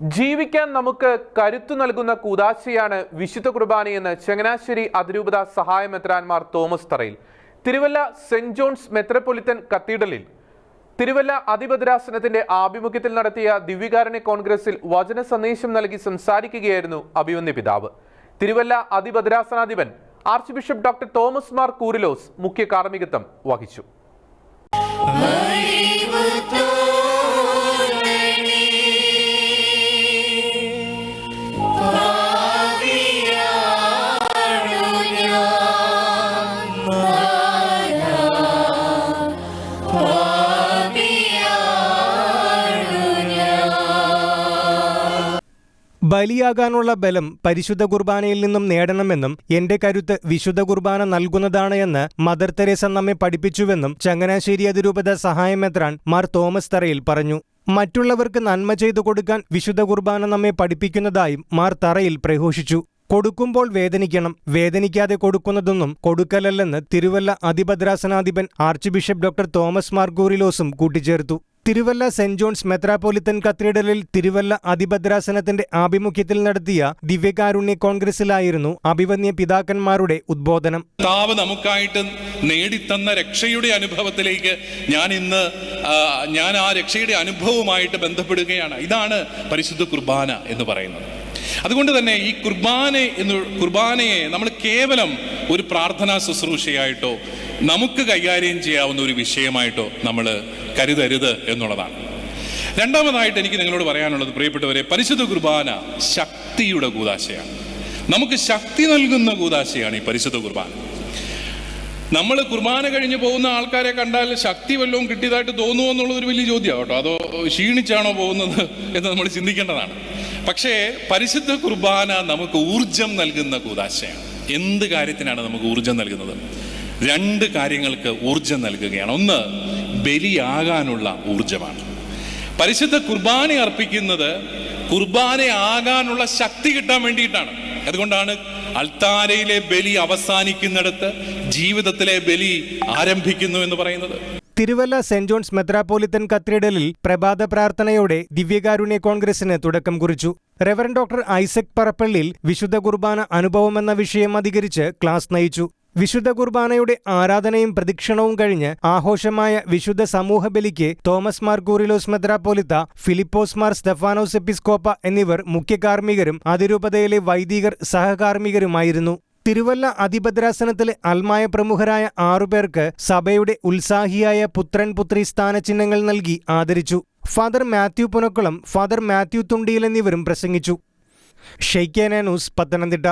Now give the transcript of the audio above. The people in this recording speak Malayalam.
ജീവിക്കാൻ നമുക്ക് കരുത്തു നൽകുന്ന കൂതാശയാണ് വിശുദ്ധ കുർബാനയെന്ന് ചങ്ങനാശ്ശേരി അതിരൂപത സഹായ മെത്രാൻമാർ തോമസ് തറയിൽ. തിരുവല്ല സെന്റ് ജോൺസ് മെത്രപ്പൊലിത്തൻ കത്തീഡ്രലിൽ. തിരുവല്ല അതിഭദ്രാസനത്തിന്റെ ആഭിമുഖ്യത്തിൽ നടത്തിയ ദിവ്യകാരുണ്യ കോൺഗ്രസിൽ വചന സന്ദേശം നൽകി സംസാരിക്കുകയായിരുന്നു അഭിമന്യ പിതാവ്. തിരുവല്ല അതിഭദ്രാസനാധിപൻ archbishop doctor Thomas Mar Koorilos മുഖ്യ കാർമ്മികത്വം വഹിച്ചു. ബലിയാകാനുള്ള ബലം പരിശുദ്ധ കുർബാനയിൽ നിന്നും നേടണമെന്നും എന്റെ കരുത്ത് വിശുദ്ധ കുർബാന നൽകുന്നതാണ് എന്ന് മദർ തെരേസ നമ്മെ പഠിപ്പിച്ചുവെന്നും ചങ്ങനാശ്ശേരി അതിരൂപത സഹായമെത്രാൻ മാർ തോമസ് തറയിൽ പറഞ്ഞു. മറ്റുള്ളവർക്ക് നന്മ ചെയ്തു കൊടുക്കാൻ വിശുദ്ധ കുർബാന നമ്മെ പഠിപ്പിക്കുന്നതായും മാർ തറയിൽ പ്രഘോഷിച്ചു. കൊടുക്കുമ്പോൾ വേദനിക്കണം വേദനിക്കാതെ കൊടുക്കുന്നതൊന്നും കൊടുക്കലല്ലെന്ന് തിരുവല്ല അതിഭദ്രാസനാധിപൻ ആർച്ച് ബിഷപ്പ് ഡോക്ടർ തോമസ് മാർഗൂറിലോസും കൂട്ടിച്ചേർത്തു. തിരുവല്ല സെന്റ് ജോൺസ് മെത്രാപോലിത്തൻ കത്തീഡ്രലിൽ തിരുവല്ല അതിഭദ്രാസനത്തിന്റെ ആഭിമുഖ്യത്തിൽ നടത്തിയ ദിവ്യകാരുണ്യ കോൺഗ്രസിലായിരുന്നു അഭിവന്യ പിതാക്കന്മാരുടെ ഉദ്ബോധനം. താവ് നമുക്കായിട്ട് നേടിത്തന്ന രക്ഷയുടെ അനുഭവത്തിലേക്ക് ഞാൻ ഇന്ന് ഞാൻ ആ രക്ഷയുടെ അനുഭവവുമായിട്ട് ബന്ധപ്പെടുകയാണ്. ഇതാണ് പരിശുദ്ധ കുർബാന എന്ന് പറയുന്നത്. അതുകൊണ്ട് തന്നെ ഈ കുർബാന എന്ന് കുർബാനയെ നമ്മൾ കേവലം ഒരു പ്രാർത്ഥനാ ശുശ്രൂഷയായിട്ടോ നമുക്ക് കൈകാര്യം ചെയ്യാവുന്ന ഒരു വിഷയമായിട്ടോ നമ്മൾ കരുതരുത് എന്നുള്ളതാണ്. രണ്ടാമതായിട്ട് എനിക്ക് നിങ്ങളോട് പറയാനുള്ളത് പ്രിയപ്പെട്ടവരെ പരിശുദ്ധ കുർബാന ശക്തിയുടെ കൂതാശയാണ്. നമുക്ക് ശക്തി നൽകുന്ന കൂതാശയാണ് ഈ പരിശുദ്ധ കുർബാന. നമ്മൾ കുർബാന കഴിഞ്ഞ് പോകുന്ന ആൾക്കാരെ കണ്ടാൽ ശക്തി വല്ലതും കിട്ടിയതായിട്ട് തോന്നുമോ എന്നുള്ളത് ഒരു വലിയ ചോദ്യമാണ് കേട്ടോ. അതോ ക്ഷീണിച്ചാണോ പോകുന്നത് എന്ന് നമ്മൾ ചിന്തിക്കേണ്ടതാണ്. പക്ഷേ പരിശുദ്ധ കുർബാന നമുക്ക് ഊർജം നൽകുന്ന കൂതാശയാണ്. എന്ത് കാര്യത്തിനാണ് നമുക്ക് ഊർജം നൽകുന്നത്? രണ്ട് കാര്യങ്ങൾക്ക് ഊർജം നൽകുകയാണ്. ഒന്ന് ബലിയാകാനുള്ള ഊർജമാണ് പരിശുദ്ധ കുർബാന അർപ്പിക്കുന്നത് കുർബാനയാകാനുള്ള ശക്തി കിട്ടാൻ വേണ്ടിയിട്ടാണ്. അതുകൊണ്ടാണ് അൾത്താരയിലെ ബലി അവസാനിക്കുന്നിടത്ത് ജീവിതത്തിലെ ബലി ആരംഭിക്കുന്നു എന്ന് പറയുന്നത്. തിരുവല്ല സെന്റ് ജോൺസ് മെത്രാപോലിത്തൻ കത്തീഡ്രലിൽ പ്രഭാത പ്രാർത്ഥനയോടെ ദിവ്യകാരുണ്യ കോൺഗ്രസിന് തുടക്കം കുറിച്ചു. റെവറൻ ഡോക്ടർ ഐസക് പറപ്പള്ളിൽ വിശുദ്ധ കുർബാന അനുഭവമെന്ന വിഷയം അധികരിച്ച് ക്ലാസ് നയിച്ചു. വിശുദ്ധ കുർബാനയുടെ ആരാധനയും പ്രദക്ഷിണവും കഴിഞ്ഞ് ആഘോഷമായ വിശുദ്ധ സമൂഹ ബലിക്ക് തോമസ് മാർ കൂറിലോസ് മെത്രാപ്പോലിത്ത ഫിലിപ്പോസ് മാർ സ്റ്റെഫാനോസ് എപ്പിസ്കോപ്പ എന്നിവർ മുഖ്യ കാർമ്മികരും അതിരൂപതയിലെ വൈദികർ സഹകാർമ്മികരുമായിരുന്നു. തിരുവല്ല അതിഭദ്രാസനത്തിലെ അൽമായ പ്രമുഖരായ ആറുപേർക്ക് സഭയുടെ ഉത്സാഹിയായ പുത്രൻ പുത്രി സ്ഥാനചിഹ്നങ്ങൾ നൽകി ആദരിച്ചു. ഫാദർ മാത്യു പുനക്കുളം ഫാദർ മാത്യു തുണ്ടിയിൽ എന്നിവരും പ്രസംഗിച്ചു. ഷെയ്ക്കേന ന്യൂസ് പത്തനംതിട്ട.